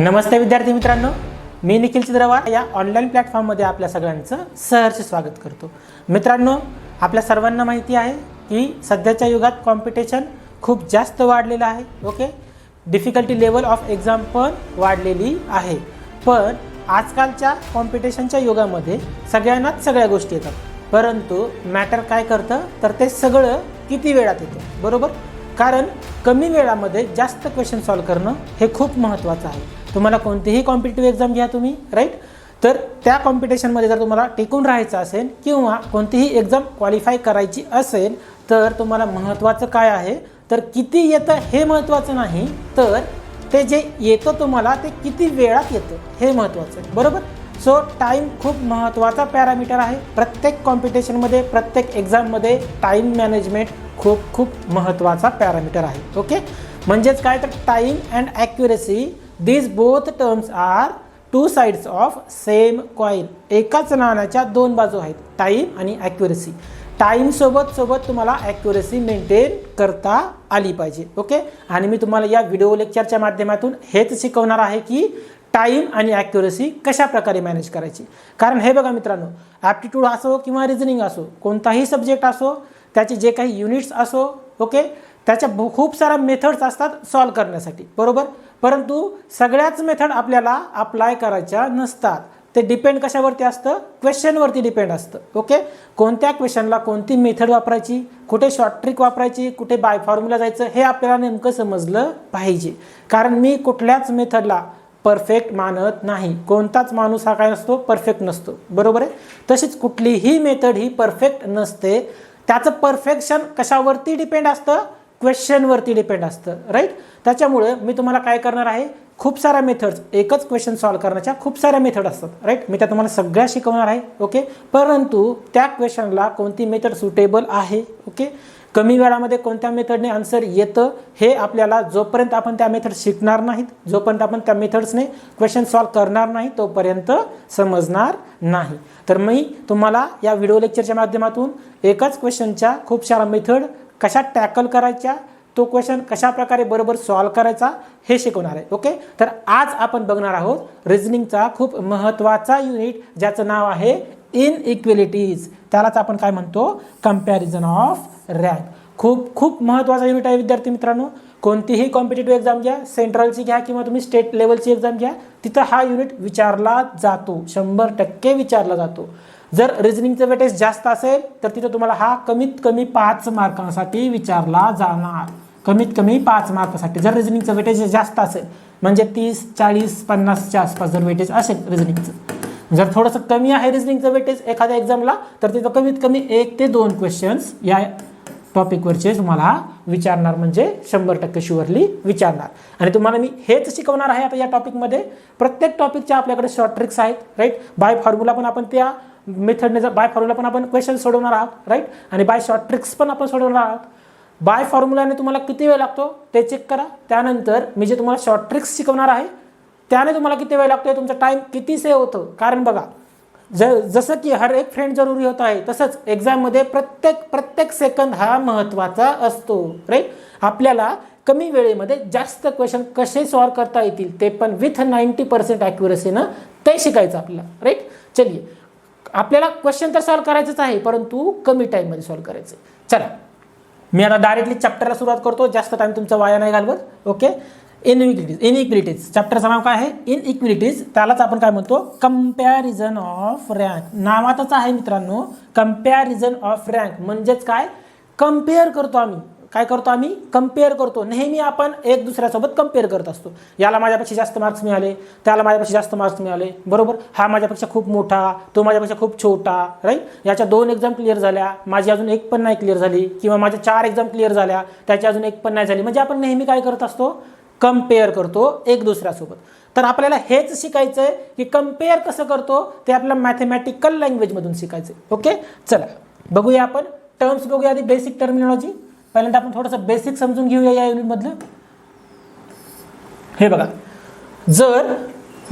नमस्ते विद्यार्थी मित्रांनो. मी निखिल चिद्रवार या ऑनलाईन प्लॅटफॉर्ममध्ये आपल्या सगळ्यांचं सहर्ष स्वागत करतो. मित्रांनो आपल्या सर्वांना माहिती आहे की सध्याच्या युगात कॉम्पिटिशन खूप जास्त वाढलेलं आहे okay difficulty level of exam पण वाढलेली आहे. पण आजकालच्या कॉम्पिटिशनच्या युगामध्ये सगळ्यांनाच सगळ्या गोष्टी येतात. परंतु मॅटर काय करतं? तर ते सगळं किती वेळात येतं बरोबर? कारण कमी वेळामध्ये जास्त क्वेश्चन सॉल्व करणं हे खूप महत्त्वाचं आहे. तुम्हाला कोणतीही कॉम्पिटेटिव्ह एक्झाम घ्या तुम्ही राईट तर त्या कॉम्पिटिशनमध्ये जर तुम्हाला टिकून राहायचं असेल किंवा कोणतीही एक्झाम क्वालिफाय करायची असेल तर तुम्हाला महत्त्वाचं काय आहे? तर किती येतं हे महत्त्वाचं नाही तर ते जे येतं तुम्हाला ते किती वेळात येतं हे महत्त्वाचं आहे बरोबर? सो टाईम खूप महत्त्वाचा पॅरामीटर आहे. प्रत्येक कॉम्पिटिशनमध्ये प्रत्येक एक्झाममध्ये टाईम मॅनेजमेंट खूप खूप महत्त्वाचा पॅरामीटर आहे ओके म्हणजेच काय? तर time and accuracy these both terms are two sides of same coin एकाच नाण्याच्या दोन बाजू आहेत. टाईम आणि ॲक्युरेसी टाईमसोबत सोबत तुम्हाला ॲक्युरेसी मेंटेन करता आली पाहिजे. ओके आणि मी तुम्हाला या व्हिडिओ लेक्चरच्या माध्यमातून हेच शिकवणार आहे की टाईम आणि ॲक्युरेसी कशा प्रकारे मॅनेज करायची. कारण हे बघा मित्रांनो ॲप्टिट्यूड असो किंवा रिझनिंग असो कोणताही सब्जेक्ट असो त्याचे जे काही युनिट्स असो ओके त्याच्या खूप साऱ्या मेथड्स असतात सॉल्व करण्यासाठी. बरोबर? परंतु सगळ्याच मेथड आपल्याला अप्लाय करायच्या नसतात. ते डिपेंड कशावरती असतं? क्वेश्चनवरती डिपेंड असतं. ओके कोणत्या क्वेश्चनला कोणती मेथड वापरायची? कुठे शॉर्ट ट्रिक वापरायची? कुठे बाय फॉर्म्युला जायचं? हे आपल्याला नेमकं समजलं पाहिजे. कारण मी कुठल्याच मेथडला परफेक्ट मानत नाही. कोणताच माणूस हा काय नसतो? परफेक्ट नसतो. बरोबर आहे? तशीच कुठलीही मेथड ही परफेक्ट नसते. त्याचं परफेक्शन कशावरती डिपेंड असतं? क्वेश्चनवरती डिपेंड असतं राईट त्याच्यामुळं मी तुम्हाला काय करणार आहे? खूप साऱ्या मेथड्स एकच क्वेश्चन सॉल्व करण्याच्या खूप साऱ्या मेथड असतात राईट मी त्या तुम्हाला सगळ्या शिकवणार आहे ओके परंतु त्या क्वेश्चनला कोणती मेथड सुटेबल आहे ओके कमी वेळामध्ये कोणत्या मेथडने आन्सर येतं हे आपल्याला जोपर्यंत आपण त्या मेथड शिकणार नाहीत जोपर्यंत आपण त्या मेथड्सने क्वेश्चन सॉल्व करणार नाही तोपर्यंत समजणार नाही. तर मी तुम्हाला या व्हिडिओ लेक्चरच्या माध्यमातून एकाच क्वेश्चनच्या खूप साऱ्या मेथड कशा टॅकल करायच्या तो क्वेश्चन कशा प्रकारे बरोबर सॉल्व करायचा हे शिकवणार आहे. ओके तर आज आपण बघणार आहोत रिझनिंगचा खूप महत्त्वाचा युनिट ज्याचं नाव आहे इन इक्वेलिटीज त्यालाच आपण काय म्हणतो? कंपॅरिझन ऑफ रँक खूप खूप महत्त्वाचा युनिट आहे विद्यार्थी मित्रांनो. कोणतीही कॉम्पिटेटिव्ह एक्झाम घ्या सेंट्रलची घ्या किंवा तुम्ही स्टेट लेवलची एक्झाम घ्या तिथं हा युनिट विचारला जातो. शंभर टक्के विचारला जातो. जर रिझनिंगचं वेटेज जास्त असेल तर तिथं तुम्हाला हा कमीत कमी पाच मार्कांसाठी विचारला जाणार. कमीत कमी पाच मार्कासाठी. जर रिझनिंगचं वेटेज जास्त असेल म्हणजे तीस चाळीस पन्नासच्या आसपास जर वेटेज असेल रिझनिंगचं जर थोडंसं कमी आहे रिझनिंगचं वेटेज एखाद्या एक्झामला तर तिथं कमीत कमी एक ते दोन क्वेश्चन्स या टॉपिकवरचे तुम्हाला विचारणार म्हणजे शंभर टक्के शुअरली विचारणार. आणि तुम्हाला मी हेच शिकवणार आहे आता या टॉपिकमध्ये प्रत्येक टॉपिकच्या आपल्याकडे शॉर्ट ट्रिक्स आहेत राईट बाय फॉर्म्युला पण आपण त्या मेथडने बाय फॉर्म्युला पण आपण क्वेश्चन सोडवणार आहोत राईट आणि बाय शॉर्ट ट्रिक्स पण आपण सोडवणार आहोत. बाय फॉर्म्युलाने तुम्हाला किती वेळ लागतो? ते चेक करा. त्यानंतर मी जे तुम्हाला शॉर्ट ट्रिक्स शिकवणार आहे त्याने तुम्हाला किती वेळ लागतो तुमचा टाईम किती सेव्ह होतं? कारण बघा ज जसं की हर एक फ्रेंड जरुरी होत आहे तसंच एक्झाममध्ये प्रत्येक प्रत्येक सेकंद हा महत्त्वाचा असतो राईट आपल्याला कमी वेळेमध्ये जास्त क्वेश्चन कसे सॉल्व्ह करता येतील ते पण विथ नाईंटी पर्सेंट ॲक्युरसीनं ते शिकायचं आपल्याला राईट चलिये आपल्याला क्वेश्चन तर सॉल्व्ह करायचंच आहे परंतु कमी टाईममध्ये सॉल्व करायचं चला. मी आता डायरेक्टली चॅप्टरला सुरुवात करतो. जास्त टाईम तुमचा वाया नाही घालवत. ओके इनइक्विलिटीज इनइक्विलिटीज चॅप्टरचं नाव काय आहे? इनइक्विलिटीज त्यालाच आपण काय म्हणतो? कंपॅरिझन ऑफ रँक नावातच आहे मित्रांनो कंपॅरिझन ऑफ रँक म्हणजेच काय? कंपेअर करतो आम्ही. काय करतो आम्ही? कंपेअर करतो. नेहमी आपण एक दुसऱ्यासोबत कंपेअर करत असतो. याला माझ्यापेक्षा जास्त मार्क्स मिळाले त्याला माझ्यापेक्षा जास्त मार्क्स मिळाले. बरोबर? हा माझ्यापेक्षा खूप मोठा तो माझ्यापेक्षा खूप छोटा राईट याच्या दोन एक्झाम क्लिअर झाल्या. माझी अजून एक पण नाही क्लिअर झाली. किंवा माझ्या चार एक्झाम क्लिअर झाल्या. त्याची अजून एक पण नाही झाली. म्हणजे आपण नेहमी काय करत असतो? कंपेअर करतो एक दुसऱ्यासोबत. तर आपल्याला हेच शिकायचं आहे की कंपेअर कसं करतो? ते आपल्या मॅथमॅटिकल लँग्वेजमधून शिकायचं आहे ओके चला. बघूया आपण. टर्म्स बघूया आधी. बेसिक टर्मिनॉलॉजी पहिल्यांदा आपण थोडंसं बेसिक समजून घेऊया या युनिटमधलं हे बघा. जर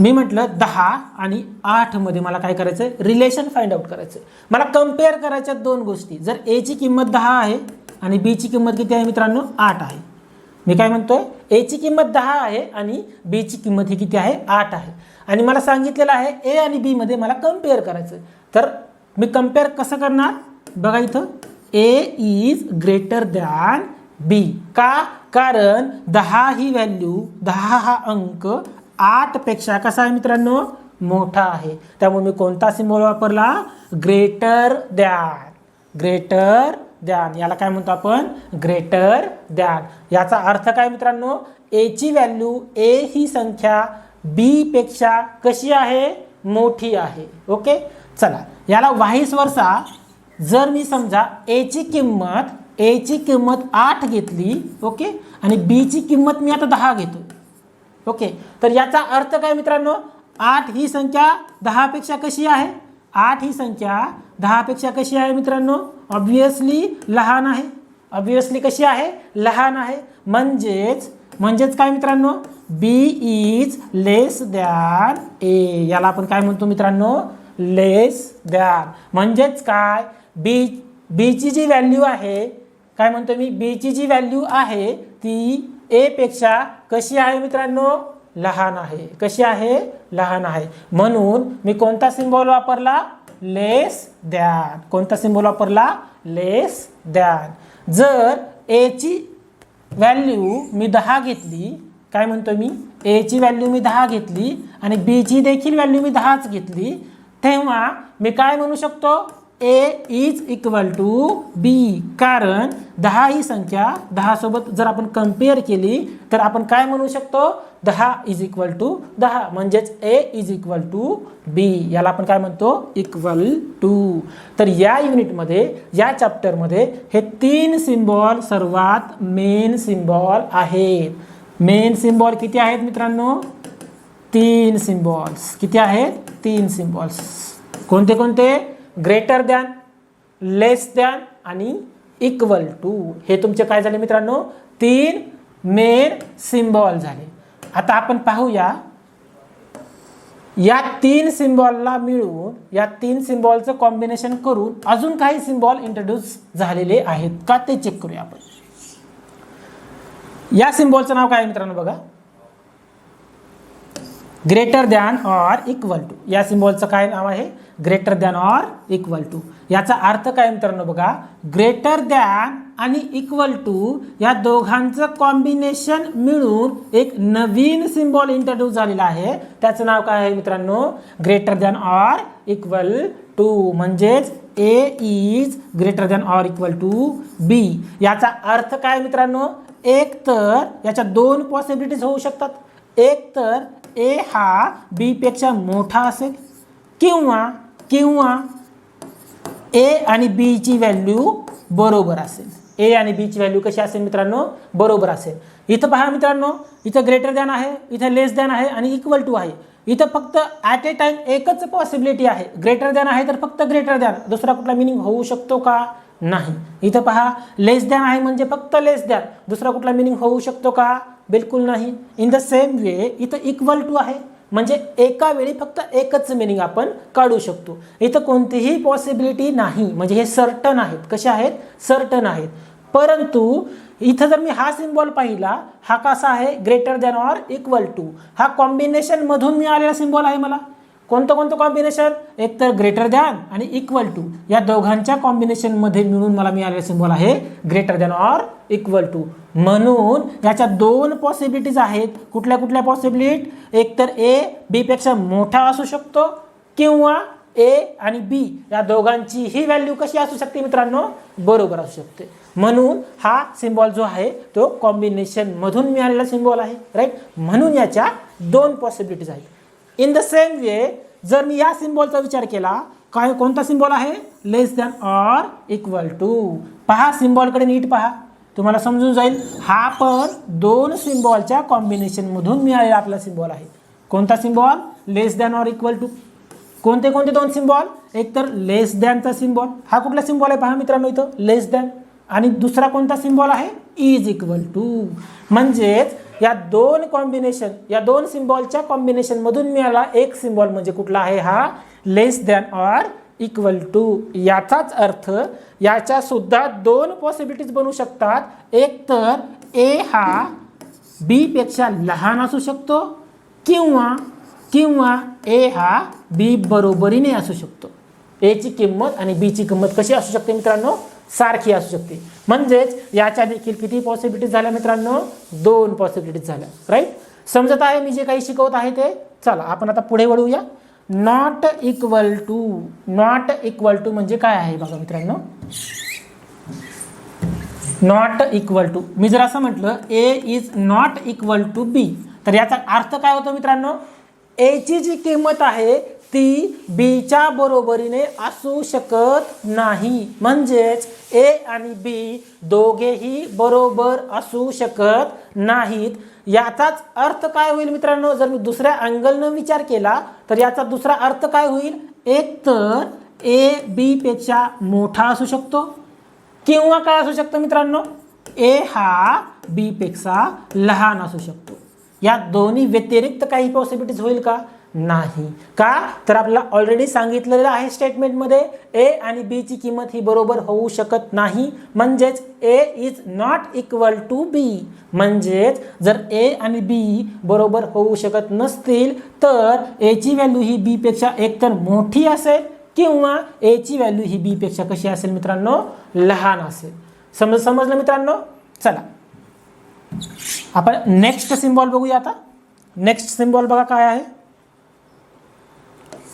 मी म्हटलं दहा आणि आठमध्ये मला काय करायचं आहे रिलेशन फाइंड आउट करायचं आहे मला कंपेअर करायच्या दोन गोष्टी. जर एची किंमत दहा आहे आणि बीची किंमत किती आहे मित्रांनो? आठ आहे. मी काय म्हणतोय? एची किंमत दहा आहे आणि बीची किंमत ही किती आहे? आठ आहे. आणि मला सांगितलेलं आहे ए आणि बीमध्ये मला कंपेअर करायचं आहे. तर मी कंपेअर कसं करणार? बघा इथं. A is greater than B का? कारण दहा ही व्हॅल्यू दहा हा अंक आठपेक्षा कसा आहे मित्रांनो? मोठा आहे. त्यामुळे मी कोणता सिम्बॉल वापरला? ग्रेटर दॅन ग्रेटर दॅन याला काय म्हणतो आपण? ग्रेटर दॅन याचा अर्थ काय मित्रांनो? एची व्हॅल्यू ए ही संख्या बीपेक्षा कशी आहे? मोठी आहे. ओके चला. याला वाईस वर्षा जर मी समजा एची किंमत एची किंमत आठ घेतली ओके? आणि बीची किंमत मी आता दहा घेतो ओके? तर याचा अर्थ काय मित्रांनो? आठ ही संख्या दहापेक्षा कशी आहे? आठ ही संख्या दहापेक्षा कशी आहे मित्रांनो? ऑब्वियसली लहान आहे. ऑब्वियसली कशी आहे? लहान आहे. म्हणजेच म्हणजेच काय मित्रांनो? B is less than A याला आपण काय म्हणतो मित्रांनो? लेस दॅन म्हणजेच काय? बी बीची जी व्हॅल्यू आहे काय म्हणतो मी? बीची जी व्हॅल्यू आहे ती एपेक्षा कशी आहे मित्रांनो? लहान आहे. कशी आहे? लहान आहे. म्हणून मी कोणता सिम्बॉल वापरला? लेस दॅन कोणता सिम्बॉल वापरला? लेस दॅन जर एची व्हॅल्यू मी दहा घेतली काय म्हणतो मी? एची व्हॅल्यू मी दहा घेतली आणि बीची देखील व्हॅल्यू मी दहाच घेतली तेव्हा मी काय म्हणू शकतो? A is equal to B कारण दहा ही संख्या दहासोबत जर आपण कंपेअर केली तर आपण काय म्हणू शकतो? दहा इज इक्वल टू दहा. म्हणजेच A is equal to B याला आपण काय म्हणतो? इक्वल टू तर या युनिटमध्ये या चॅप्टरमध्ये हे तीन सिम्बॉल सर्वात मेन सिम्बॉल आहेत. मेन सिम्बॉल किती आहेत मित्रांनो? तीन सिम्बॉल्स किती आहेत? तीन सिम्बॉल्स कोणते कोणते? ग्रेटर दॅन लेस दॅन आणि इक्वल टू. हे तुमचे काय झाले मित्रांनो? तीन मेन सिम्बॉल झाले. आता आपण पाहूया. या तीन सिम्बॉलला मिळून या तीन सिम्बॉलचं कॉम्बिनेशन करून अजून काही सिम्बॉल इंट्रोड्यूस झालेले आहेत. का ते चेक करूया आपण? या सिम्बॉलचं नाव काय मित्रांनो बघा? Greater than or equal to. या सिम्बॉलचं काय नाव आहे? Greater than or equal to. याचा अर्थ काय मित्रांनो बघा? ग्रेटर दॅन आणि इक्वल टू या दोघांचं कॉम्बिनेशन मिळून एक नवीन सिम्बॉल इंट्रोड्यूस झालेला आहे. त्याचं नाव काय आहे मित्रांनो? Greater than or equal to. म्हणजेच A is greater than or equal to B याचा अर्थ काय मित्रांनो? एक तर याच्या दोन पॉसिबिलिटीज होऊ शकतात. एक तर ए हा बीपेक्षा मोठा असेल किंवा किंवा ए आणि बीची व्हॅल्यू बरोबर असेल. ए आणि बीची व्हॅल्यू कशी असेल मित्रांनो? बरोबर असेल. इथं पहा मित्रांनो इथं ग्रेटर दॅन आहे इथं लेस दॅन आहे आणि इक्वल टू आहे. इथं फक्त ॲट ए टाईम एकच पॉसिबिलिटी आहे. ग्रेटर दॅन आहे तर फक्त ग्रेटर दॅन दुसरा कुठला मिनिंग होऊ शकतो का? नाही. इथं पहा लेस दॅन आहे म्हणजे फक्त लेस दॅन दुसरा कुठला मिनिंग होऊ शकतो का? बिलकुल नाही. इन द सेम वे इथं इक्वल टू आहे. म्हणजे एका वेळी फक्त एकच मिनिंग आपण काढू शकतो. इथं कोणतीही पॉसिबिलिटी नाही. म्हणजे हे सर्टन आहेत. कसे आहेत? सर्टन आहेत. परंतु इथं जर मी हा सिम्बॉल पाहिला हा कसा आहे? Greater than or equal to हा कॉम्बिनेशनमधून मिळालेला सिम्बॉल आहे मला. कोणतं कोणतं कॉम्बिनेशन एक तर ग्रेटर दॅन आणि इक्वल टू या दोघांच्या कॉम्बिनेशनमध्ये मिळून मला मिळालेला सिम्बॉल आहे greater than or equal to म्हणून याच्या दोन पॉसिबिलिटीज आहेत. कुठल्या कुठल्या पॉसिबिलिट एक तर ए बीपेक्षा मोठा असू शकतो किंवा ए आणि बी या दोघांची ही व्हॅल्यू कशी असू शकते मित्रांनो? बरोबर असू शकते. म्हणून हा सिम्बॉल जो आहे तो कॉम्बिनेशनमधून मिळालेला सिम्बॉल आहे राईट म्हणून याच्या दोन पॉसिबिलिटीज आहेत. इन द सेम वे जर मी या सिम्बॉलचा विचार केला काय कोणता सिम्बॉल आहे? Less than or equal to पहा सिम्बॉलकडे नीट पहा. तुम्हाला समजून जाईल. हा पण दोन सिम्बॉलच्या कॉम्बिनेशनमधून मिळालेला आपला सिम्बॉल आहे. कोणता symbol less than or equal to कोणते कोणते दोन सिम्बॉल एक तर लेस दॅनचा सिम्बॉल हा कुठला सिम्बॉल आहे पहा मित्रांनो इथं? लेस दॅन आणि दुसरा कोणता सिम्बॉल आहे? इज इक्वल टू म्हणजेच या दोन कॉम्बिनेशन या दोन सिम्बॉलच्या कॉम्बिनेशनमधून मिळाला एक सिम्बॉल म्हणजे कुठला आहे हा? Less than or equal to याचाच अर्थ याच्या सुद्धा दोन पॉसिबिलिटीज बनू शकतात. एक तर ए हा बी पेक्षा लहान असू शकतो किंवा किंवा ए हा बी बरोबरीने असू शकतो. एची किंमत आणि बीची किंमत कशी असू शकते मित्रांनो? सारखी असू शकते. म्हणजेच याच्या देखील किती पॉसिबिलिटीज झाल्या मित्रांनो? दोन पॉसिबिलिटीज झाल्या. राईट समजत आहे मी जे काही शिकवत आहे ते? चला आपण आता पुढे वळूया. Not equal to not equal to म्हणजे काय आहे बघा मित्रांनो? नॉट इक्वल टू मी जर असं म्हटलं A is not equal to B तर याचा अर्थ काय होतो मित्रांनो? एची जी किंमत आहे ती बीच्या बरोबरीने असू शकत नाही. म्हणजेच ए आणि बी दोघेही बरोबर असू शकत नाहीत. याचाच अर्थ काय होईल मित्रांनो? जर मी दुसऱ्या अँगलनं विचार केला तर याचा दुसरा अर्थ काय होईल? एक तर ए बी पेक्षा मोठा असू शकतो. किंवा काय असू शकतं मित्रांनो? ए हा बी पेक्षा लहान असू शकतो. या दोन्ही व्यतिरिक्त काही पॉसिबिलिटीज होईल का? नाही. का? तर आपल्याला ऑलरेडी सांगितलेलं आहे स्टेटमेंटमध्ये ए आणि बीची किंमत ही बरोबर होऊ शकत नाही. म्हणजेच A is not equal to B म्हणजेच जर ए आणि बी बरोबर होऊ शकत नसतील तर एची व्हॅल्यू ही बीपेक्षा एकतर मोठी असेल किंवा एची व्हॅल्यू ही बीपेक्षा कशी असेल मित्रांनो? लहान असेल. समज समजलं मित्रांनो? चला. आपण नेक्स्ट सिम्बॉल बघूया आता. नेक्स्ट सिम्बॉल बघा काय आहे.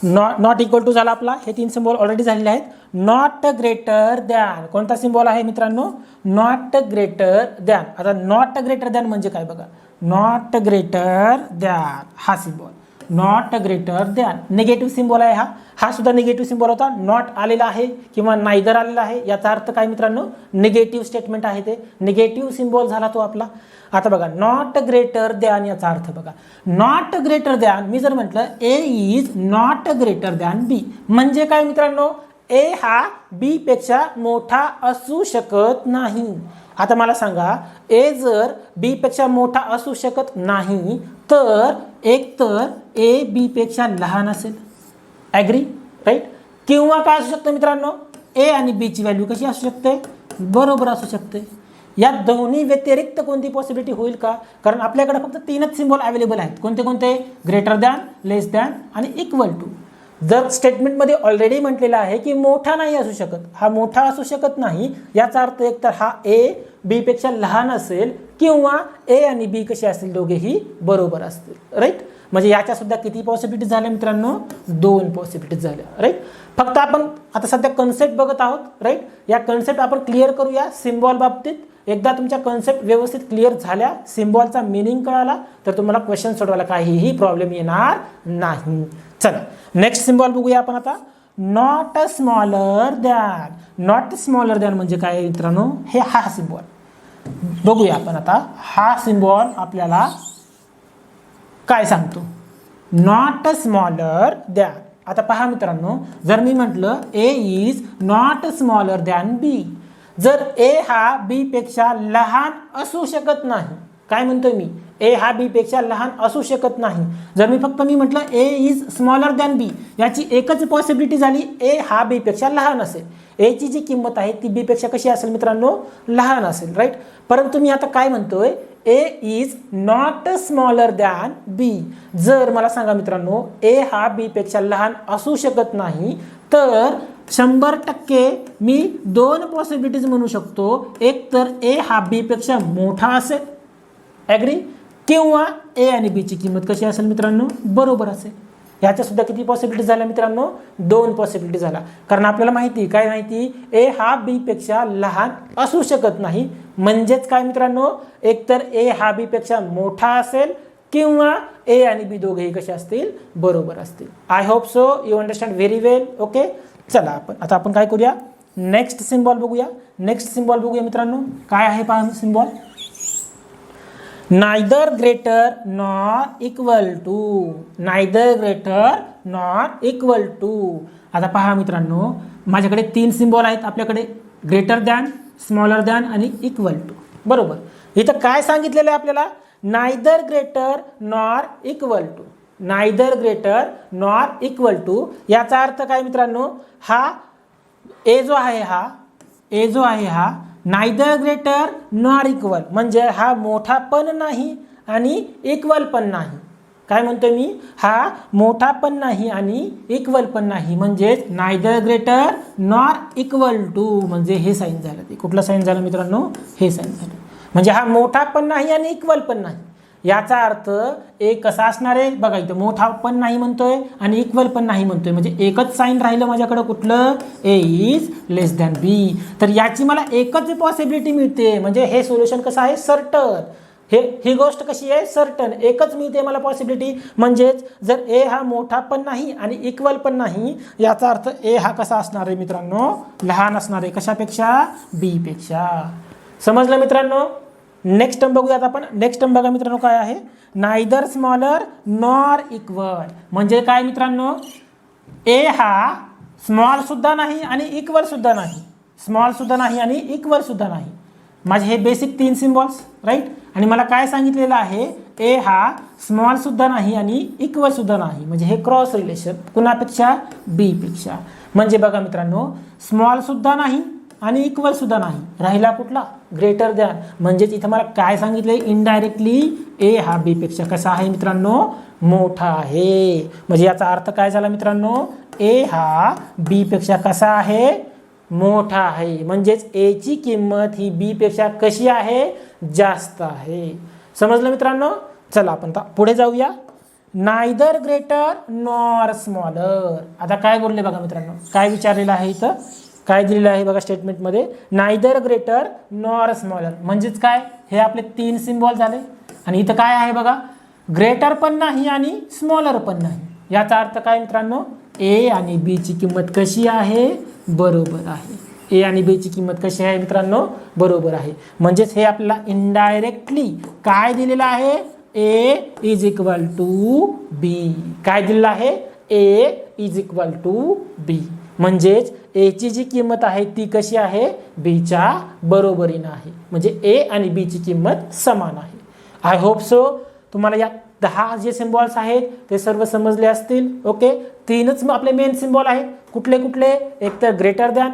नॉट नॉट इक्वल टू झाला आपला. हे तीन सिम्बॉल ऑलरेडी झालेले आहेत. नॉट ग्रेटर दॅन कोणता सिम्बॉल आहे मित्रांनो? नॉट ग्रेटर दॅन आता नॉट ग्रेटर दॅन म्हणजे काय बघा? नॉट ग्रेटर दॅन हा symbol not greater than negative symbol आहे हा. हा सुद्धा निगेटिव्ह सिम्बॉल होता. नॉट आलेला आहे किंवा नायदर आलेला आहे. याचा अर्थ काय मित्रांनो? निगेटिव्ह स्टेटमेंट आहे ते. निगेटिव्ह सिम्बॉल झाला तो आपला. आता बघा नॉट ग्रेटर दॅन याचा अर्थ बघा. नॉट ग्रेटर दॅन मी जर म्हटलं A is not greater than B म्हणजे काय मित्रांनो? ए हा बी पेक्षा मोठा असू शकत नाही. आता मला सांगा ए जर बी पेक्षा मोठा असू शकत नाही तर एक तर ए बीपेक्षा लहान असेल. ॲग्री राईट किंवा काय असू शकतं मित्रांनो? ए आणि बीची व्हॅल्यू कशी असू शकते? बरोबर असू शकते. या दोन्ही व्यतिरिक्त कोणती पॉसिबिलिटी होईल का? कारण आपल्याकडे फक्त तीनच सिम्बॉल अवेलेबल आहेत. कोणते कोणते? ग्रेटर दॅन लेस दॅन आणि इक्वल टू जर स्टेटमेंटमध्ये ऑलरेडी म्हटलेलं आहे की मोठा नाही असू शकत हा मोठा असू शकत नाही याचा अर्थ एक तर हा ए बीपेक्षा लहान असेल किंवा ए आणि बी कसे असतील दोघेही बरोबर असतील राईट म्हणजे याच्यासुद्धा किती पॉसिबिलिटी झाल्या मित्रांनो? दोन पॉसिबिलिटी झाल्या राईट फक्त आपण आता सध्या कन्सेप्ट बघत आहोत राईट या कन्सेप्ट आपण क्लिअर करूया सिम्बॉल बाबतीत. एकदा तुमच्या कन्सेप्ट व्यवस्थित क्लिअर झाल्या सिम्बॉलचा मिनिंग कळाला तर तुम्हाला क्वेश्चन सोडवायला काहीही प्रॉब्लेम येणार नाही. चला नेक्स्ट सिम्बॉल बघूया आपण आता. Not smaller than not smaller than म्हणजे काय मित्रांनो? हे हा सिम्बॉल बघूया आपण आता. हा सिम्बॉल आपल्याला काय सांगतो? नॉट स्मॉलर दॅन आता पहा मित्रांनो जर मी म्हटलं A is not smaller than B जर ए हा बी पेक्षा लहान असू शकत नाही काय म्हणतो मी? ए हा बीपेक्षा लहान असू शकत नाही. जर मी फक्त मी म्हटलं A is smaller than B याची एकच पॉसिबिलिटी झाली ए हा बीपेक्षा लहान असेल. एची जी किंमत आहे ती बीपेक्षा कशी असेल मित्रांनो? लहान असेल राईट परंतु मी आता काय म्हणतोय? A is not smaller than B जर मला सांगा मित्रांनो ए हा बीपेक्षा लहान असू शकत नाही तर शंभर टक्के मी दोन पॉसिबिलिटीज म्हणू शकतो. एक तर ए हा बीपेक्षा मोठा असेल. ॲग्री किंवा ए आणि बीची किंमत कशी असेल मित्रांनो? बरोबर असेल. ह्याच्यासुद्धा किती पॉसिबिलिटी झाल्या मित्रांनो? दोन पॉसिबिलिटी झाल्या कारण आपल्याला माहिती काय माहिती? ए हा बीपेक्षा लहान असू शकत नाही. म्हणजेच काय मित्रांनो? एकतर ए हा बीपेक्षा मोठा असेल किंवा ए आणि बी दोघेही कसे असतील? बरोबर असतील. I hope so you understand very well okay चला आपण आता आपण काय करूया? नेक्स्ट सिम्बॉल बघूया. नेक्स्ट सिम्बॉल बघूया मित्रांनो. काय आहे पहा symbol neither greater nor equal to neither greater nor equal to आता पहा मित्रांनो माझ्याकडे तीन सिम्बॉल आहेत आपल्याकडे ग्रेटर दॅन स्मॉलर दॅन आणि इक्वल टू बरोबर? इथं काय सांगितलेलं आहे आपल्याला? Neither greater nor equal to neither greater nor equal to याचा अर्थ काय मित्रांनो? हा ए जो आहे हा ए जो आहे हा नायदर ग्रेटर नॉर इक्वल म्हणजे हा मोठा पण नाही आणि इक्वल पण नाही. काय म्हणतो मी? हा मोठा पण नाही आणि इक्वल पण नाही. म्हणजेच neither greater nor equal to म्हणजे हे साईन झालं ते. कुठलं साईन झालं मित्रांनो? हे साईन झालं. म्हणजे हा मोठा पण नाही आणि इक्वल पण नाही. याचा अर्थ ए कसा असणार आहे? बघा इथं मोठा पण नाही म्हणतोय आणि इक्वल पण नाही म्हणतोय. म्हणजे एकच साईन राहिलं माझ्याकडं कुठलं? A is less than B तर याची मला एकच पॉसिबिलिटी मिळते. म्हणजे हे सोल्युशन कसं आहे? सर्टन हे ही गोष्ट कशी आहे? सर्टन एकच मिळते मला पॉसिबिलिटी म्हणजेच जर ए हा मोठा पण नाही आणि इक्वल पण नाही याचा अर्थ ए हा कसा असणार आहे मित्रांनो? लहान असणार आहे. कशापेक्षा? बी पेक्षा. समजलं मित्रांनो? नेक्स्ट टर्म बघूयात आपण. नेक्स्ट टर्म बघा मित्रांनो काय आहे? नायदर स्मॉलर नॉर इक्वल म्हणजे काय मित्रांनो? ए हा स्मॉल सुद्धा नाही आणि इक्वल सुद्धा नाही. स्मॉल सुद्धा नाही आणि इक्वल सुद्धा नाही. माझे हे बेसिक तीन सिम्बॉल्स राईट आणि मला काय सांगितलेलं आहे? ए हा स्मॉल सुद्धा नाही आणि इक्वल सुद्धा नाही. म्हणजे हे क्रॉस रिलेशन कुणापेक्षा? बीपेक्षा म्हणजे बघा मित्रांनो स्मॉल सुद्धा नाही आणि इक्वलसुद्धा नाही. राहिला कुठला? ग्रेटर दॅन म्हणजेच इथं मला काय सांगितलंय? इनडायरेक्टली ए हा बीपेक्षा कसा आहे मित्रांनो? मोठा आहे. म्हणजे याचा अर्थ काय झाला मित्रांनो? ए हा बीपेक्षा कसा आहे? मोठा आहे. म्हणजेच एची किंमत ही बीपेक्षा कशी आहे? जास्त आहे. समजलं मित्रांनो? चला आपण पुढे जाऊया. नायदर ग्रेटर नॉर स्मॉलर आता काय बोलले बघा मित्रांनो? काय विचारलेलं आहे इथं? काय दिलेलं आहे बघा स्टेटमेंटमध्ये नायदर ग्रेटर नॉर स्मॉलर म्हणजेच काय? हे आपले तीन सिम्बॉल झाले. आणि इथं काय आहे बघा? ग्रेटर पण नाही आणि स्मॉलर पण नाही. याचा अर्थ काय मित्रांनो? ए आणि बी ची किंमत कशी आहे? बरोबर आहे. ए आणि बी ची किंमत कशी आहे मित्रांनो? बरोबर आहे. म्हणजेच हे आपल्याला इनडायरेक्टली काय दिलेलं आहे? A is equal to B काय दिलेलं आहे? A is equal to B म्हणजेच एची जी किंमत आहे ती कशी आहे? बीच्या बरोबरीनं आहे. म्हणजे ए आणि बीची किंमत समान आहे. आय होप सो तुम्हाला या दहा जे सिम्बॉल्स आहेत ते सर्व समजले असतील. ओके तीनच आपले मेन सिम्बॉल आहेत. कुठले कुठले? एक तर ग्रेटर दॅन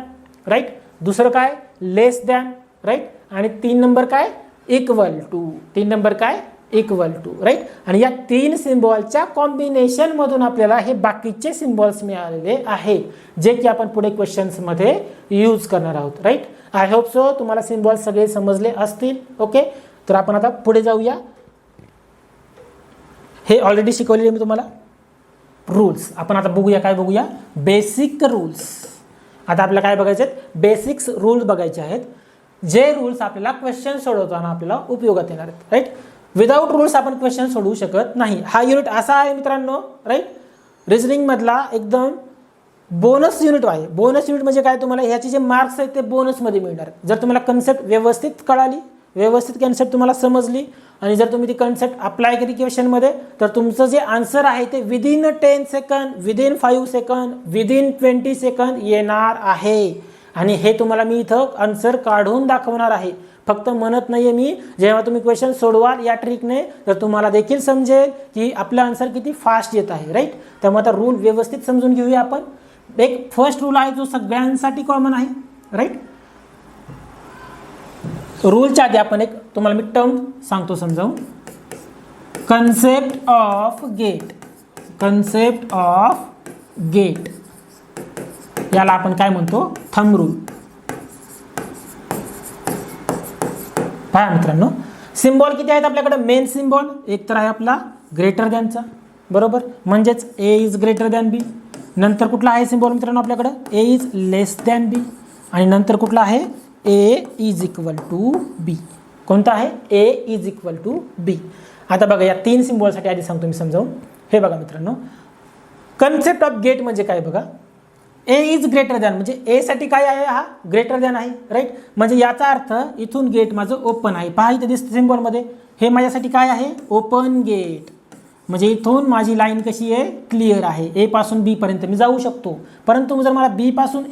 राईट दुसरं काय? लेस दॅन राईट आणि तीन नंबर काय? इक्वल टू तीन नंबर काय? इक्वल टू राईट आणि या तीन सिम्बॉलच्या कॉम्बिनेशनमधून आपल्याला हे बाकीचे सिम्बॉल्स मिळालेले आहेत जे की आपण पुढे क्वेश्चन्समध्ये यूज करणार आहोत राईट आय होप सो तुम्हाला सिम्बॉल्स सगळे समजले असतील ओके तर आपण आता पुढे जाऊया. हे ऑलरेडी शिकवलेले मी तुम्हाला? रूल्स आपण आता बघूया काय बघूया? बेसिक रूल्स आता आपल्याला काय बघायचे आहेत? बेसिक्स रूल्स बघायचे आहेत. जे रूल्स आपल्याला क्वेश्चन सोडवताना आपल्याला उपयोगात येणार आहेत राईट विदाऊट रूल्स आपण क्वेश्चन सोडवू शकत नाही. हा युनिट असा आहे मित्रांनो राईट रिझनिंगमधला एकदम बोनस युनिट आहे. बोनस युनिट म्हणजे काय तुम्हाला? ह्याचे जे मार्क्स आहेत ते बोनसमध्ये मिळणार. जर तुम्हाला कन्सेप्ट व्यवस्थित कळाली व्यवस्थित कन्सेप्ट तुम्हाला समजली आणि जर तुम्ही ती कन्सेप्ट अप्लाय केली क्वेश्चनमध्ये तर तुमचं जे आन्सर आहे ते within ten second within five second within twenty second येणार आहे. आणि हे तुम्हाला मी इथं आन्सर काढून दाखवणार आहे. फक्त म्हणत नाहीये मी जेव्हा तुम्ही क्वेश्चन सोडवाल या ट्रिकने तर तुम्हाला देखील समजेल की आपलं आन्सर किती फास्ट येत आहे राईट त्यामुळे आता रूल व्यवस्थित समजून घेऊया आपण. एक फर्स्ट रूल आहे जो सगळ्यांसाठी कॉमन आहे राईट रूलच्या आधी आपण एक तुम्हाला मी टर्म सांगतो समजावून. Concept of gate concept of gate याला आपण काय म्हणतो? थंब रूल पहा मित्रांनो सिम्बॉल किती आहेत आपल्याकडे? मेन सिम्बॉल एक तर आहे आपला ग्रेटर दॅनचा बरोबर? म्हणजेच A is greater than B नंतर कुठला आहे सिम्बॉल मित्रांनो आपल्याकडं? A is less than B आणि नंतर कुठला आहे? A is equal to B कोणता आहे? A is equal to B आता बघा या तीन सिम्बॉलसाठी आधी सांगतो मी समजावून. हे बघा मित्रांनो. कन्सेप्ट ऑफ गेट म्हणजे काय बघा? ए इज ग्रेटर दॅन म्हणजे एसाठी काय आहे हा? ग्रेटर दॅन आहे राईट म्हणजे याचा अर्थ इथून गेट माझं ओपन आहे. पहा इथे दिसतं सिम्बॉलमध्ये हे माझ्यासाठी काय आहे? ओपन गेट म्हणजे इथून माझी लाईन कशी आहे? क्लिअर आहे. ए पासून बी पर्यंत मी जाऊ शकतो. परंतु जर मला बी पासून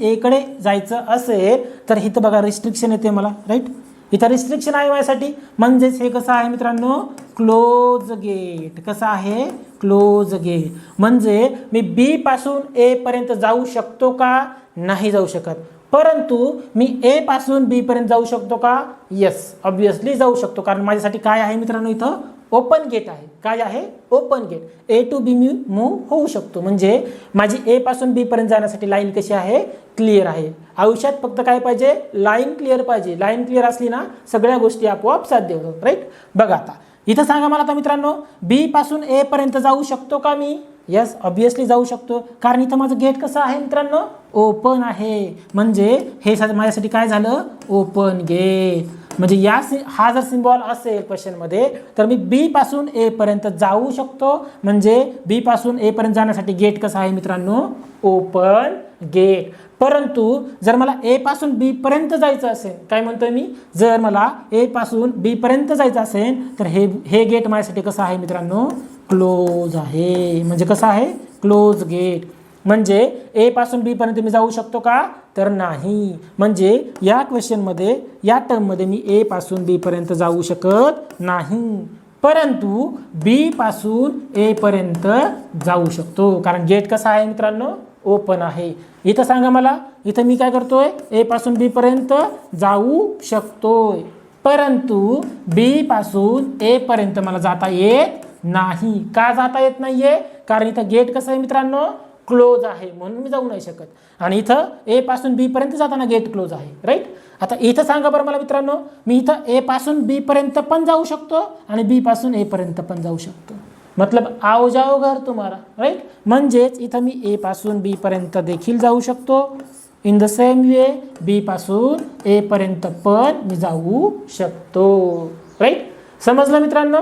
जायचं असेल तर इथं बघा रिस्ट्रिक्शन येते मला राईट इथं रिस्ट्रिक्शन आहे माझ्यासाठी. म्हणजेच हे कसं आहे मित्रांनो? क्लोज गेट कसं आहे? क्लोज गेट म्हणजे मी बी पासून ए पर्यंत जाऊ शकतो का? नाही जाऊ शकत. परंतु मी ए पासून बी पर्यंत जाऊ शकतो का? येस ऑब्विसली जाऊ शकतो. कारण माझ्यासाठी काय आहे मित्रांनो इथं? ओपन गेट आहे. काय आहे? Open gate. A to B me move होऊ शकतो. म्हणजे माझी ए पासून बी पर्यंत जाण्यासाठी लाईन कशी आहे? क्लिअर आहे. आयुष्यात फक्त काय पाहिजे? लाईन क्लिअर पाहिजे. लाईन क्लिअर असली ना सगळ्या गोष्टी आपोआप साध्य होतात. राईट बघा आता. इथं सांगा मला आता मित्रांनो बी पासून ए पर्यंत जाऊ शकतो का मी? यस ऑब्विसली जाऊ शकतो. कारण इथं माझं गेट कसं आहे मित्रांनो? ओपन आहे. म्हणजे हे माझ्यासाठी काय झालं? ओपन गेट म्हणजे या सि हा जर सिम्बॉल असेल क्वेश्चनमध्ये तर मी बी पासून ए पर्यंत जाऊ शकतो. म्हणजे बी पासून ए पर्यंत जाण्यासाठी गेट कसं आहे मित्रांनो? ओपन गेट परंतु जर मला ए पासून बी पर्यंत जायचं असेल काय म्हणतोय मी? जर मला ए पासून बी पर्यंत जायचं असेल तर हे हे गेट माझ्यासाठी कसं आहे मित्रांनो? क्लोज आहे. म्हणजे कसं आहे? क्लोज गेट म्हणजे ए पासून बी पर्यंत मी जाऊ शकतो का? तर नाही. म्हणजे या क्वेश्चनमध्ये या टर्ममध्ये मी ए पासून बी पर्यंत जाऊ शकत नाही. परंतु बी पासून ए पर्यंत जाऊ शकतो. कारण गेट कसा आहे मित्रांनो? ओपन आहे. इथं सांगा मला इथं मी काय करतोय? ए पासून बी पर्यंत जाऊ शकतोय. परंतु बी पासून ए पर्यंत मला जाता येत नाही. का जाता येत नाहीये? कारण इथं गेट कसं आहे मित्रांनो? क्लोज आहे म्हणून मी जाऊ नाही शकत. आणि इथं ए पासून बी पर्यंत जाताना गेट क्लोज आहे राईट आता इथं सांगा बरं मला मित्रांनो मी इथं ए पासून बी पर्यंत पण जाऊ शकतो आणि बी पासून ए पर्यंत पण जाऊ शकतो. मतलब आओ जाओ घर तुम्हाला राईट म्हणजेच इथं मी ए पासून बी पर्यंत देखील जाऊ शकतो. In the same way B पासून ए पर्यंत पण मी जाऊ शकतो राईट समजलं मित्रांनो?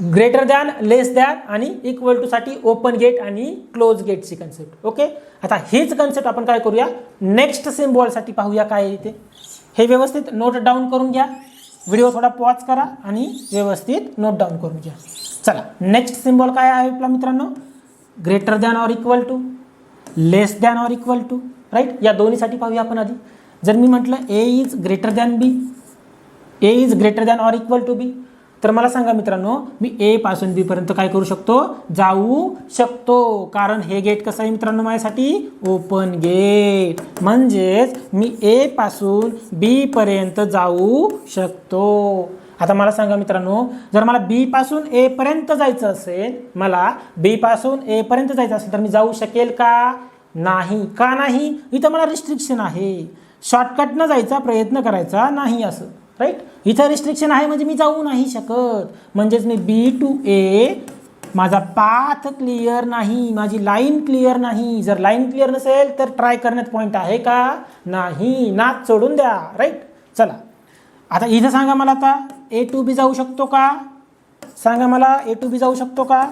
ग्रेटर दॅन लेस दॅन आणि इक्वल टूसाठी ओपन गेट आणि क्लोज गेटची कन्सेप्ट ओके आता हीच कन्सेप्ट आपण काय करूया? नेक्स्ट सिम्बॉलसाठी पाहूया काय आहे इथे. हे व्यवस्थित नोट डाऊन करून घ्या. व्हिडिओ थोडा पॉज करा आणि व्यवस्थित नोट डाऊन करून घ्या. चला नेक्स्ट सिम्बॉल काय आहे आपला मित्रांनो? Greater than or equal to less than or equal to right या दोन्हीसाठी पाहूया आपण आधी. जर मी म्हटलं A is greater than B A is greater than or equal to B तर मला सांगा मित्रांनो मी ए पासून बी पर्यंत काय करू शकतो? जाऊ शकतो. कारण हे गेट कसं आहे मित्रांनो माझ्यासाठी? ओपन गेट म्हणजेच मी ए पासून बी पर्यंत जाऊ शकतो. आता मला सांगा मित्रांनो जर मला बी पासून ए पर्यंत जायचं असेल मला बी पासून ए पर्यंत जायचं असेल तर मी जाऊ शकेल का? नाही. का नाही? इथं मला रिस्ट्रिक्शन आहे. शॉर्टकटनं जायचा प्रयत्न करायचा नाही असं. राईट इथं रिस्ट्रिक्शन आहे म्हणजे मी जाऊ नाही शकत. म्हणजेच मी बी टू ए माझा पाथ क्लिअर नाही माझी लाईन क्लिअर नाही. जर लाईन क्लिअर नसेल तर ट्राय करण्यात पॉईंट आहे का? नाही. नाच सोडून द्या. राईट चला. आता इथं सांगा मला आता ए टू बी जाऊ शकतो का? सांगा मला ए टू बी जाऊ शकतो का?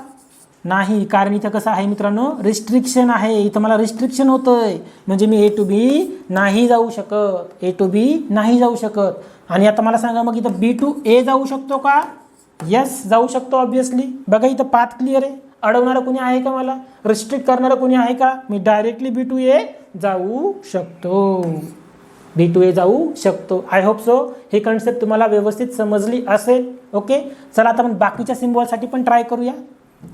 नाही. कारण इथं कसं आहे मित्रांनो रिस्ट्रिक्शन आहे. इथं मला रिस्ट्रिक्शन होतंय. म्हणजे मी ए टू बी नाही जाऊ शकत. ए टू बी नाही जाऊ शकत. आणि आता मला सांगा मग इथं बी टू ए जाऊ शकतो का? यस जाऊ शकतो ऑब्विसली बघा इथं पाथ क्लिअर आहे. अडवणारं कोणी आहे का मला? रिस्ट्रिक्ट करणारं कोणी आहे का? मी डायरेक्टली बी टू ए जाऊ शकतो. बी टू ए जाऊ शकतो. आय होप सो हे कन्सेप्ट तुम्हाला व्यवस्थित समजली असेल. ओके चला आता आपण बाकीच्या सिम्बॉलसाठी पण ट्राय करूया.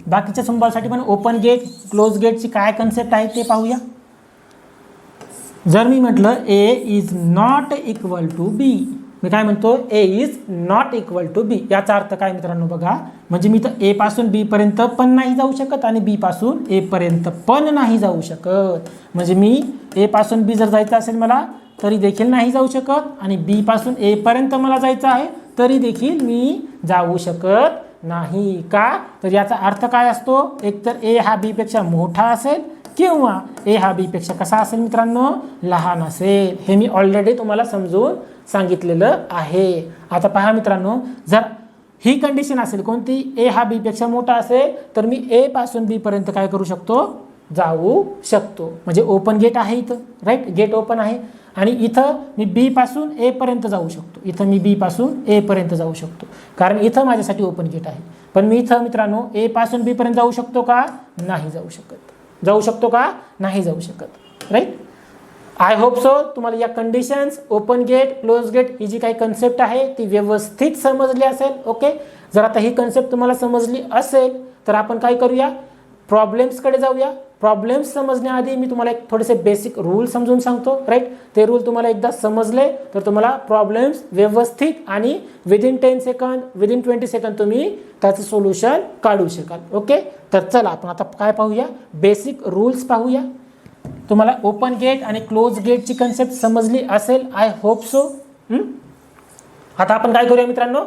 बाकीच्या सिम्बॉलसाठी पण ओपन गेट क्लोज गेटची काय कन्सेप्ट आहे ते पाहूया. जर मी म्हटलं A is not equal to B मी काय म्हणतो A is not equal to B याचा अर्थ काय मित्रांनो बघा? म्हणजे मी तर ए पासून बी पर्यंत पण नाही जाऊ शकत आणि बी पासून ए पर्यंत पण नाही जाऊ शकत. म्हणजे मी ए पासून बी जर जायचं असेल मला तरी देखील नाही जाऊ शकत. आणि बी पासून ए पर्यंत मला जायचं आहे तरी देखील मी जाऊ शकत नाही. का? तर याचा अर्थ काय असतो? एकतर ए हा बी पेक्षा मोठा असेल किंवा ए हा बी पेक्षा कसा असेल मित्रांनो? लहान असेल. हे मी ऑलरेडी तुम्हाला समजून सांगितलेलं आहे. आता पहा मित्रांनो जर ही कंडिशन असेल कोणती? ए हा बीपेक्षा मोठा असेल तर मी ए पासून बीपर्यंत काय करू शकतो? जाऊ शकतो. म्हणजे ओपन गेट आहे इथं राईट गेट ओपन आहे. आणि इथं मी बी पासून ए पर्यंत जाऊ शकतो. इथं मी बी पासून ए पर्यंत जाऊ शकतो. कारण इथं माझ्यासाठी ओपन गेट आहे. पण मी इथं मित्रांनो ए पासून बी पर्यंत जाऊ शकतो का? नाही जाऊ शकत. जाऊ शकतो का? नाही जाऊ शकत. राईट आय होप सो तुम्हाला या conditions open gate close gate ही जी काही कन्सेप्ट आहे ती व्यवस्थित समजली असेल ओके जर आता ही कन्सेप्ट तुम्हाला समजली असेल तर आपण काय करूया? प्रॉब्लेम्सकडे जाऊया. प्रॉब्लेम्स समजण्याआधी मी तुम्हाला एक थोडेसे बेसिक रूल समजून सांगतो राईट ते रूल तुम्हाला एकदा समजले तर तुम्हाला प्रॉब्लेम्स व्यवस्थित आणि within ten second within twenty second तुम्ही त्याचं सोल्युशन काढू शकाल ओके तर चला आपण आता काय पाहूया? बेसिक रूल्स पाहूया. तुम्हाला ओपन गेट आणि क्लोज गेटची कन्सेप्ट समजली असेल? आय होप सो आता आपण काय करूया मित्रांनो?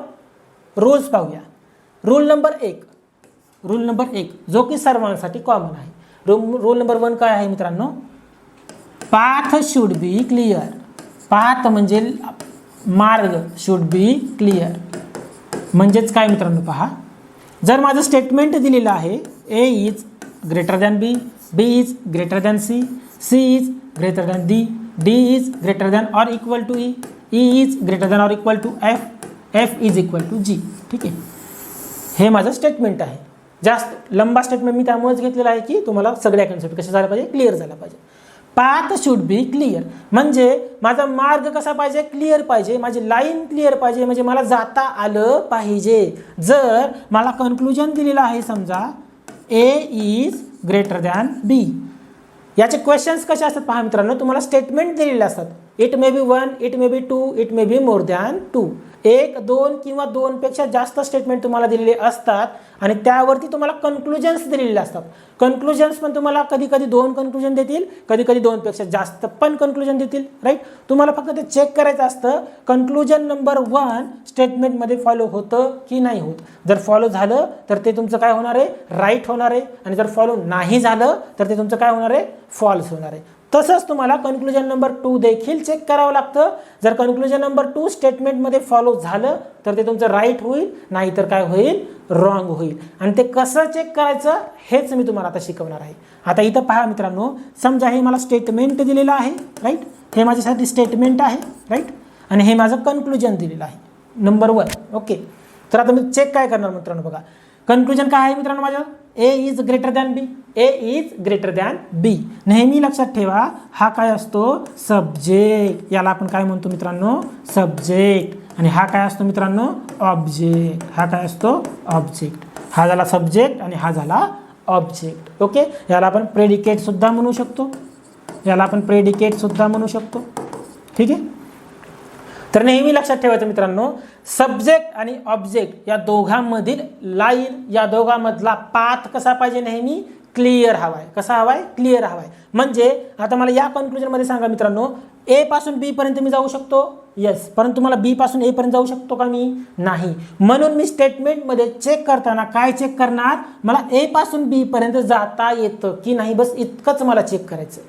रूल्स पाहूया. रूल नंबर एक. रूल नंबर एक. जो की सर्वांसाठी कॉमन आहे. रूल रूल नंबर वन काय आहे मित्रांनो? Path should be clear path म्हणजे मार्ग शुड बी क्लिअर म्हणजेच काय मित्रांनो पहा? जर माझं स्टेटमेंट दिलेलं आहे A is greater than B B is greater than C C is greater than D D is greater than or equal to E E is greater than or equal to F F is equal to G ठीक आहे? हे माझं statement आहे. जास्त लंबा statement मी त्यामुळेच घेतलेला आहे की तुम्हाला सगळ्या कन्सेप्ट कशा झाल्या पाहिजे? क्लिअर झाला पाहिजे. पाथ शुड बी क्लिअर म्हणजे माझा मार्ग कसा पाहिजे? क्लिअर पाहिजे. माझी लाईन क्लिअर पाहिजे. म्हणजे मला जाता आलं पाहिजे. जर मला कन्क्लुजन दिलेलं आहे समजा A is greater than B याचे क्वेश्चन्स कसे असतात पहा मित्रांनो? तुम्हाला स्टेटमेंट दिलेले असतात. It may be one it may be two it may be more than two एक दोन किंवा दोनपेक्षा जास्त स्टेटमेंट तुम्हाला दिलेले असतात आणि त्यावरती तुम्हाला कन्क्लुजन्स दिलेले असतात. कन्क्लुजन्स पण तुम्हाला कधी कधी दोन कन्क्लुजन देतील कधी कधी दोनपेक्षा जास्त पण कन्क्लुजन देतील राईट तुम्हाला फक्त ते चेक करायचं असतं कन्क्लुजन नंबर वन स्टेटमेंटमध्ये फॉलो होतं की नाही होत. जर फॉलो झालं तर ते तुमचं काय होणार आहे? राईट होणार आहे. आणि जर फॉलो नाही झालं तर ते तुमचं काय होणार आहे? फॉल्स होणार आहे. तसंच तुम्हाला कन्क्लुजन नंबर टू देखील चेक करावं लागतं. जर कन्क्लुजन नंबर टू स्टेटमेंटमध्ये फॉलो झालं तर ते तुमचं राईट होईल नाहीतर काय होईल? रॉंग होईल. आणि ते कसं चेक करायचं हेच मी तुम्हाला आता शिकवणार आहे. आता इथं पहा मित्रांनो समजा हे मला स्टेटमेंट दिलेलं आहे राईट हे माझ्यासाठी स्टेटमेंट आहे राईट आणि हे माझं कन्क्लुजन दिलेलं आहे. नंबर वन ओके तर आता मी चेक काय करणार मित्रांनो बघा. कन्क्लुजन काय आहे मित्रांनो माझं A is greater than B A is greater than B नेहमी लक्षात ठेवा हा काय असतो? सब्जेक्ट याला आपण काय म्हणतो मित्रांनो? सब्जेक्ट आणि हा काय असतो मित्रांनो? ऑब्जेक्ट हा काय असतो? ऑब्जेक्ट हा झाला सब्जेक्ट आणि हा झाला ऑब्जेक्ट ओके याला आपण प्रेडिकेटसुद्धा म्हणू शकतो. याला आपण प्रेडिकेटसुद्धा म्हणू शकतो. ठीक आहे? तर नेहमी लक्षात ठेवायचं मित्रांनो सब्जेक्ट आणि ऑब्जेक्ट या दोघांमधील लाईन या दोघांमधला पाथ कसा पाहिजे नेहमी? क्लिअर हवाय. कसा हवाय? क्लिअर हवाय. म्हणजे आता मला या कन्क्लुजनमध्ये सांगा मित्रांनो ए पासून बी पर्यंत मी जाऊ शकतो? येस परंतु मला बी पासून ए पर्यंत जाऊ शकतो का मी? नाही. म्हणून मी स्टेटमेंटमध्ये चेक करताना काय चेक करणार? मला ए पासून बी पर्यंत जाता येतं की नाही? बस इतकंच मला चेक करायचं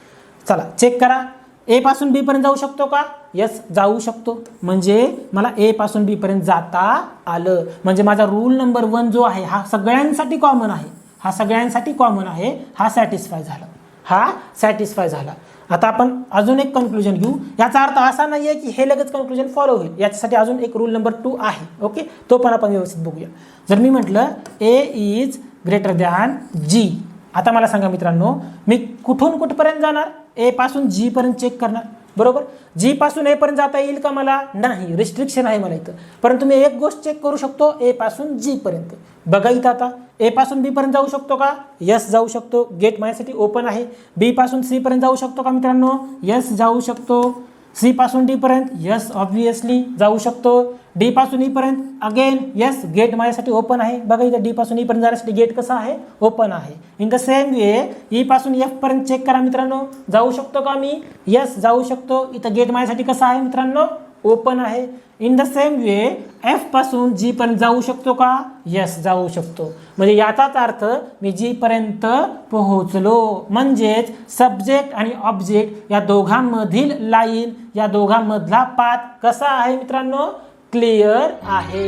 चला चेक करा. ए पासून जाऊ शकतो का? यस जाऊ शकतो. म्हणजे मला ए पासून जाता आलं. म्हणजे माझा रूल नंबर वन जो आहे हा सगळ्यांसाठी कॉमन आहे. हा सगळ्यांसाठी कॉमन आहे. हा सॅटिस्फाय झाला. हा सॅटिस्फाय झाला. आता आपण अजून एक कन्क्लुजन घेऊ. याचा अर्थ असा नाही आहे की हे लगेच कन्क्लुजन फॉलो होईल. याच्यासाठी अजून एक रूल नंबर टू आहे. ओके तो पण आपण व्यवस्थित बघूया. जर मी म्हटलं A is greater than G आता मला सांगा मित्रांनो मी कुठून कुठपर्यंत जाणार? एपासून जीपर्यंत चेक करणार. बरोबर? जीपासून एपर्यंत जाता येईल का मला? नाही. रिस्ट्रिक्शन आहे मला इथं. परंतु मी एक गोष्ट चेक करू शकतो एपासून जीपर्यंत बघा इथं आता. एपासून बीपर्यंत जाऊ शकतो का? यस जाऊ शकतो. गेट माझ्यासाठी ओपन आहे. बीपासून सीपर्यंत जाऊ शकतो का मित्रांनो? यस जाऊ शकतो. सीपासून डीपर्यंत यस ऑब्व्हियसली जाऊ शकतो. डी पासून ईपर्यंत अगेन यस गेट माझ्यासाठी ओपन आहे. बघा इथं डी पासून e ईपर्यंत जाण्यासाठी गेट कसं आहे? ओपन आहे. In the same way E पासून एफ पर्यंत चेक करा मित्रांनो. जाऊ शकतो का मी? यस जाऊ शकतो. इथं गेट माझ्यासाठी कसं आहे मित्रांनो? ओपन आहे. इन द सेम वे एफपासून जी पर्यंत जाऊ शकतो का? यस जाऊ शकतो. म्हणजे याचाच अर्थ मी जी पर्यंत पोहोचलो. म्हणजेच सब्जेक्ट आणि ऑब्जेक्ट या दोघांमधील लाईन या दोघांमधला पाथ कसा आहे मित्रांनो? क्लिअर आहे.